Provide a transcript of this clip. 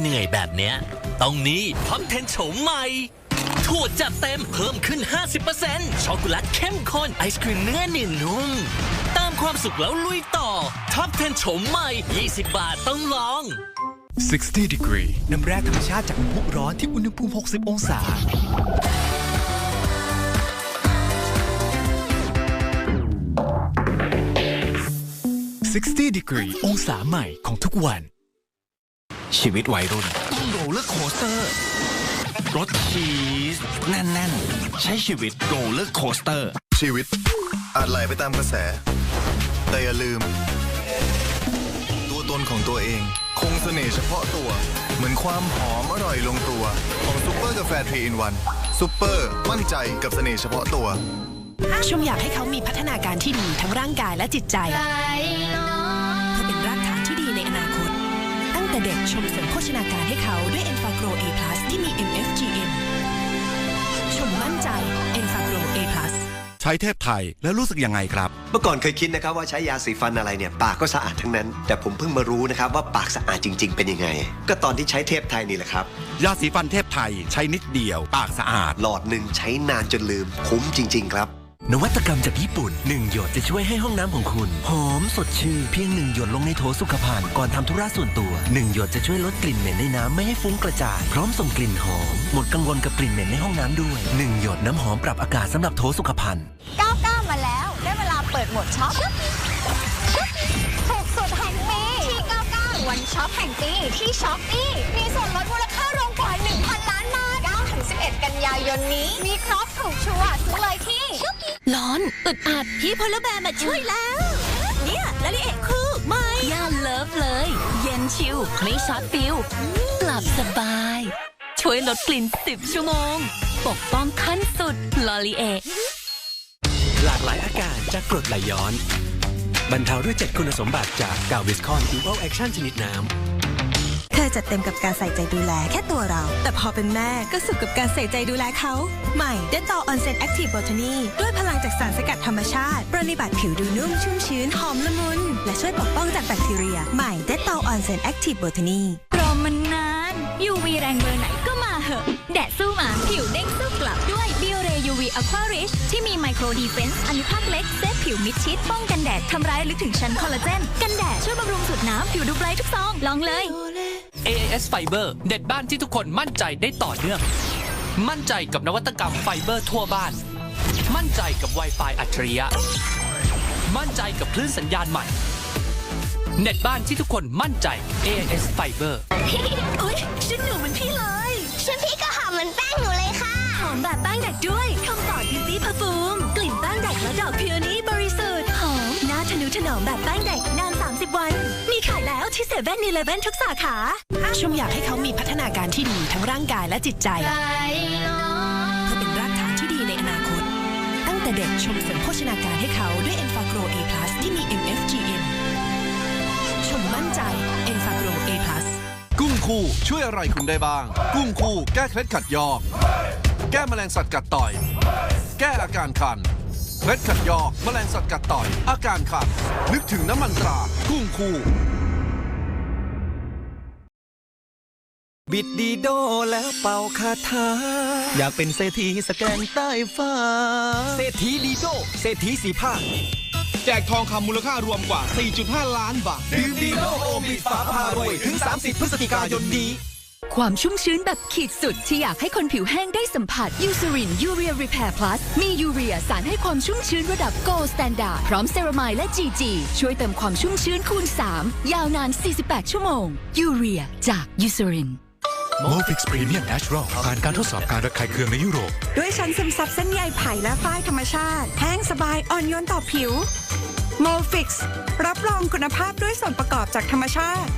เหนื่อยๆแบบเนี้ยต้องนี้พร้อมเทนโฉมใหม่ถั่วจัดเต็มเพิ่มขึ้น 50%ช็อกโกแลตเข้มข้นไอศครีมเนื้อเนียนนุ่มตามความสุขแล้วลุยต่อท็อปเทนโฉมใหม่ 20 บาทต้องลอง 60 degree น้ำแร่ธรรมชาติจากน้ำพุร้อนที่อุณหภูมิ 60 องศา 60 degree องศาใหม่ของทุกวัน ชีวิตวัยรุ่น ต้องโรลเลอร์โคสเตอร์รถชีสแน่นๆ ใช้ชีวิตโรลเลอร์โคสเตอร์ ชีวิตอาจไหลไปตามกระแส แต่อย่าลืม ตัวตนของตัวเอง คงเสน่ห์เฉพาะตัว เหมือนความหอมอร่อยลงตัว ของซุปเปอร์กาแฟทรีอินวันซุปเปอร์มั่นใจกับเสน่ห์เฉพาะตัวชมอยากให้เขามีพัฒนาการที่ดีทั้งร่างกายและจิตใจ แต่เด็กชมเสริมโภชนาการให้เขาด้วย e n f a g r o A+ ที่มี MFGM ชมมั่นใจ e n f a g r o A+ ใช้เทพไทยแล้วรู้สึกยังไงครับ เมื่อก่อนเคยคิดนะครับว่าใช้ยาสีฟันอะไรเนี่ยปากก็สะอาดทั้งนั้น แต่ผมเพิ่งมารู้นะครับว่าปากสะอาดจริง ๆ เป็นยังไง ก็ตอนที่ใช้เทพไทยนี่แหละครับ ยาสีฟันเทพไทยใช้นิดเดียว ปากสะอาด หลอดหนึ่งใช้นานจนลืมคุ้มจริง ๆ ครับ นวัตกรรมจากญี่ปุ่นหนึ่งหยดจะช่วยให้ห้องน้ำของคุณ หอมสดชื่นเพียงหนึ่งหยดลงในโถสุขภัณฑ์ก่อนทำธุระส่วนตัวหนึ่งหยดจะช่วยลดกลิ่นเหม็นในน้ำไม่ให้ฟุ้งกระจาย พร้อมส่งกลิ่นหอม หมดกังวลกับกลิ่นเหม็นในห้องน้ำด้วยหนึ่งหยดน้ำหอมปรับอากาศสำหรับโถสุขภัณฑ์99มาแล้ว ได้เวลาเปิดหมดช็อปถูกสุดแห่งปีที่99วันช็อปแห่งปีที่ช็อปปี้มีส่วนลดมูลค่ารวมกว่า1,000ล้านบาท9ถึง11 กันยายนนี้ มีครบถูกชัวร์ซื้อเลยที่ ร้อนอึดอัดพี่พลแบร์มาช่วยแล้ว เนี่ยละลิเอคือไม่ย่าเลิฟเลย เย็นชิลไม่ช็อตฟิลหลับสบาย ช่วยลดกลิ่น 10 ชั่วโมง ปกป้องขั้นสุดลอรีเอกหลากหลายอาการจากกรดไหลย้อน บรรเทาด้วย 7 คุณสมบัติจากกาวิสคอนดูอัลแอคชั่นชนิดน้ำ เคยจัดเต็มกับการใส่ใจดูแลแค่ตัวเรา แต่พอเป็นแม่ก็สุขกับการใส่ใจดูแลเขาใหม่เดตอออนเซนแอคทีฟบอทนีด้วยพลังจากสารสกัดธรรมชาติ ปรนนิบัติผิวดูนุ่มชุ่มชื้นหอมละมุน และช่วยปกป้องจากแบคทีเรีย ใหม่เดตอออนเซนแอคทีฟบอทนีรอมันนาน UV แรงเบอร์ไหนก็มาเหอะ แดดสู้หมาผิวเด้งสู้กลับด้วย b i o r e UV Aqua Rich ที่มีไมโครดีเฟนซ์อนุภาคเล็กเซฟผิวมิดชิดป้องกันแดดทำร้ายลึกถึงชั้นคอลลาเจน กันแดดช่วยบำรุงสูตรน้ำผิวดูไบรท์ทุกซอง ลองเลย AIS Fiber เน็ตบ้านที่ทุกคนมั่นใจได้ต่อเนื่อง มั่นใจกับนวัตกรรมไฟเบอร์ทั่วบ้าน มั่นใจกับ Wi-Fi อัจฉริยะ มั่นใจกับคลื่นสัญญาณใหม่ เน็ตบ้านที่ทุกคนมั่นใจ AIS Fiber โอ๊ยฉันหนูเหมือนพี่เลย ฉันพี่ก็หอมเหมือนแป้งหนูเลยค่ะ หอมแบบแป้งเด็กด้วยคำปอดบิวตี้พาฟูมกลิ่นแป้งเด็กและดอกพิโอนี้บริสุทธิ์ หอมน่าทะนุถนอมแบบแป้งเด็กนาน30วัน มีขายแล้วที่เซเว่นอีเลฟเว่นทุกสาขาชมอยากให้เขามีพัฒนาการที่ดีทั้งร่างกายและจิตใจ เพื่อเป็นรากฐานที่ดีในอนาคต ตั้งแต่เด็กชมเสริมโภชนาการให้เขาด้วย e n f a g r o A+ ที่มี MFGM ชมมั่นใจ e n f a g r o A+ กุ้งคู่ช่วยอะไรคุณได้บ้าง กุ้งคู่แก้เคล็ดขัดยอก แก้แมลงสัตว์กัดต่อย แก้อาการคันเคล็ดขัดยอกแมลงสัตว์กัดต่อย อาการคันนึกถึงน้ำมันตรา กุ้งคู่ บิดดีโดแล้วเป่าคาถา อยากเป็นเศรษฐีสแกนใต้ฟ้า เศรษฐีดีโดเศรษฐีสีผ้าแจกทองคำมูลค่ารวมกว่า 4.5 ล้านบาทดื่มดีโดโอมีฟ้าพารวย ถึง 30 พฤศจิกายนนี้ ความชุ่มชื้นแบบขีดสุด ที่อยากให้คนผิวแห้งได้สัมผัสยูซ r รินยูเรียรีแพร์พลัสมียูเรียสารให้ความชุ่มชื้นระดับโกล d ส t ตนดาร์ดพร้อมเซรามายและ GG ช่วยเติมความชุ่มชื้นคูณ 3 ยาวนาน 48 ชั่วโมงยูเรียจากยูซ r ริน m o f i x Premium Natural ผ่านการทดสอบการระคายเคืองในยุโรป ด้วยชั้นซึมซับเส้นใยไผ่และฝ้ายธรรมชาติ แห้งสบายอ่อนโยนต่อผิว m o f i x รับรองคุณภาพด้วยส่วนประกอบจากธรรมชาติ